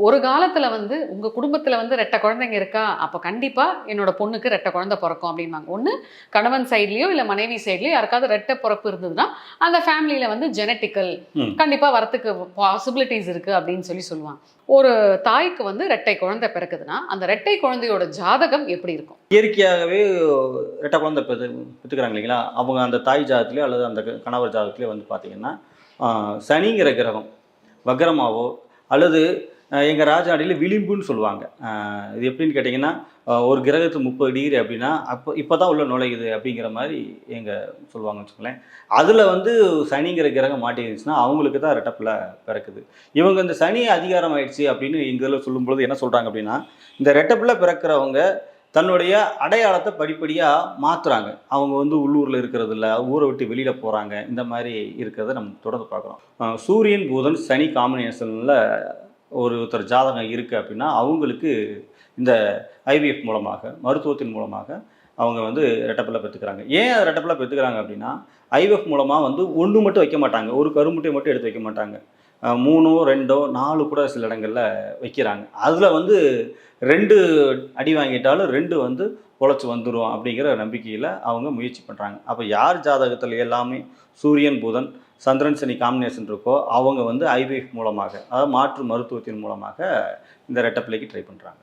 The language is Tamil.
ஒரு காலத்துல வந்து உங்க குடும்பத்துல வந்து ரெட்டை குழந்தைங்க இருக்கா? அப்ப கண்டிப்பா என்னோட பொண்ணுக்கு ரெட்டை குழந்தை பிறக்கும் அப்படின்வாங்க ஒண்ணு கணவன் சைட்லயோ இல்ல மனைவி சைட்லயோ யாருக்காவது ரெட்டை பிறப்பு இருந்ததுன்னா அந்த ஃபேமிலியில வந்து ஜெனட்டிக்கல் ம். கண்டிப்பா வரத்துக்கு பாசிபிலிட்டிஸ் இருக்கு அப்படின்னு சொல்லி சொல்லுவாங்க. ஒரு தாய்க்கு வந்து ரெட்டை குழந்தை பிறக்குதுன்னா அந்த ரெட்டை குழந்தையோட ஜாதகம் எப்படி இருக்கும்? இயற்கையாகவே ரெட்டை குழந்தை பெற்று பெற்றுக்கிறாங்க இல்லைங்களா? அவங்க அந்த தாய் ஜாதத்துலேயோ அல்லது அந்த கணவர் ஜாதத்துலேயோ வந்து பார்த்தீங்கன்னா சனிங்கிற கிரகம் வக்ரமாவோ அல்லது எங்கள் ராஜாடியில் விளிம்புன்னு சொல்லுவாங்க. இது எப்படின்னு கேட்டிங்கன்னா ஒரு கிரகத்து முப்பது டிகிரி அப்படின்னா அப்போ இப்போ தான் உள்ள நுழையுது அப்படிங்கிற மாதிரி எங்கள் சொல்லுவாங்கன்னு வச்சுக்கலேன் அதில் வந்து சனிங்கிற கிரகம் மாட்டிருந்துச்சுன்னா அவங்களுக்கு தான் ரெட்டப்பில் பிறக்குது. இவங்க இந்த சனி அதிகாரம் ஆயிடுச்சு அப்படின்னு எங்கள் இதில் சொல்லும்பொழுது என்ன சொல்கிறாங்க அப்படின்னா இந்த ரெட்டப்பில் பிறக்கிறவங்க தன்னுடைய அடையாளத்தை படிப்படியாக மாற்றுறாங்க அவங்க வந்து உள்ளூரில் இருக்கிறது இல்லை ஊரை விட்டு வெளியில் போகிறாங்க இந்த மாதிரி இருக்கிறத நம்ம தொடர்ந்து பார்க்குறோம். சூரியன் பூதன் சனி காம்பினேஷனில் ஒருத்தர் ஜாதகம் இருக்குது அப்படின்னா அவங்களுக்கு இந்த ஐவிஎஃப் மூலமாக மருத்துவத்தின் மூலமாக அவங்க வந்து ரெட்டப்பில் பெற்றுக்கிறாங்க. ஏன் ரெட்டப்பில் பெற்றுக்கிறாங்க அப்படின்னா ஐவிஎஃப் மூலமாக வந்து ஒன்று மட்டும் வைக்க மாட்டாங்க. ஒரு கருமுட்டையை மட்டும் எடுத்து வைக்க மாட்டாங்க. மூணோ ரெண்டோ நாலு கூட சில இடங்களில் வைக்கிறாங்க. அதில் வந்து ரெண்டு அடி வாங்கிட்டாலும் ரெண்டு வந்து உழைச்சி வந்துடும் அப்படிங்கிற நம்பிக்கையில் அவங்க முயற்சி பண்ணுறாங்க அப்போ யார் ஜாதகத்தில் எல்லாமே சூரியன் புதன் சந்திரன் சனி காம்பினேஷன் இருக்கோ அவங்க வந்து ஐவிஎஃப் மூலமாக அதாவது மாற்று மருத்துவத்தின் மூலமாக இந்த ரெட்டப்பிள்ளைக்கு ட்ரை பண்ணுறாங்க